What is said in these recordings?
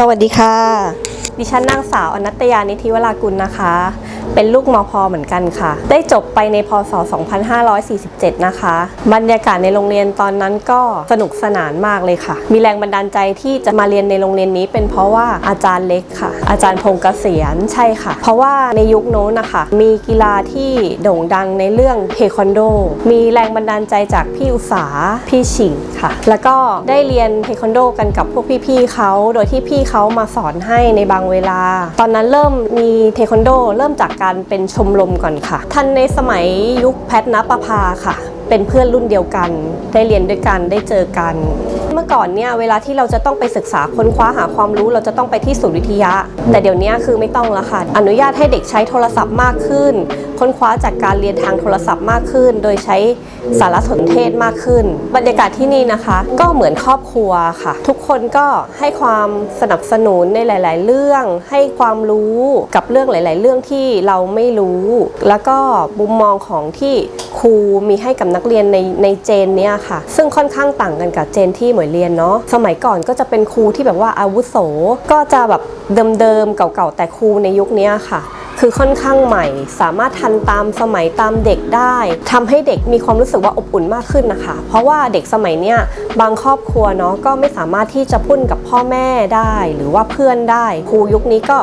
สวัสดีค่ะ ดิฉันนางสาวอนัตยานิธิวรากุลนะคะ เป็นลูกมพเหมือนกันค่ะ ได้จบไปในพศ 2547 นะคะ บรรยากาศในโรงเรียนตอนนั้นก็สนุกสนานมากเลยค่ะ มีแรงบันดาลใจที่จะมาเรียนในโรงเรียนนี้ เป็นเพราะว่าอาจารย์เล็กค่ะ อาจารย์พงษ์เกษียณใช่ค่ะ เพราะว่าในยุคโน้นนะคะ มีกีฬาที่โด่งดังในเรื่องเทควันโด มีแรงบันดาลใจจากพี่อุสาพี่ฉิงค่ะ แล้วก็ได้เรียนเทควันโดกันกับพวกพี่ๆเขา โดยที่พี่เขามาสอนให้ในบางเวลา ตอนนั้นเริ่มมีเทควันโด เริ่มจากการเป็นชมรมก่อนค่ะท่านในสมัยยุคแพทนปภาค่ะ เป็นเพื่อนรุ่นเดียวกัน ได้เรียนด้วยกันได้เจอกัน มื่อก่อนเนี่ยเวลาที่เราจะต้องไปศึกษาค้นคว้าหาความรู้เราจะต้องไปที่ศูนย์วิทยา แต่เดี๋ยวนี้คือไม่ต้องล้วค่ะ อนุญาตให้เด็กใช้โทรศัพท์มากขึ้น ค้นคว้าจากการเรียนทางโทรศัพท์มากขึ้น โดยใช้สารสนเทศมากขึ้น บรรยากาศที่นี่นะคะ ก็เหมือนครอบครัวค่ะ ทุกคนก็ให้ความสนับสนุนในหลาย ๆ เรื่อง ให้ความรู้กับเรื่องหลาย ๆ เรื่องที่เราไม่รู้ แล้วก็มุมมองของที่ครูมีให้กับนักเรียนในในเจนเนี้ยค่ะ ซึ่งค่อนข้างต่างกันกับเจนที่เหมวยเรียนเนาะสมัยก่อนก็จะเป็นครูที่แบบว่าอาวุโส ก็จะแบบเดิมๆเก่าๆแต่ครูในยุคนี้ค่ะ คือค่อนข้างใหม่ สามารถทันตามสมัยตามเด็กได้ทำให้เด็กมีความรู้สึกว่าอบอุ่นมากขึ้นนะคะ เพราะว่าเด็กสมัยเนี้ยบางครอบครัวเนาะก็ไม่สามารถที่จะพูดกับพ่อแม่ได้ หรือว่าเพื่อนได้ ครูยุคนี้ก็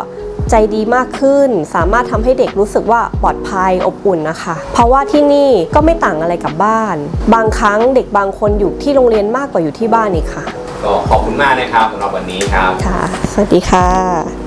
ใจดีมากขึ้น สามารถทำให้เด็กรู้สึกว่าปลอดภัยอบอุ่นนะคะ เพราะว่าที่นี่ก็ไม่ต่างอะไรกับบ้าน บางครั้งเด็กบางคนอยู่ที่โรงเรียนมากกว่าอยู่ที่บ้านอีกค่ะ ก็ขอบคุณมากนะครับสำหรับวันนี้ครับค่ะ สวัสดีค่ะ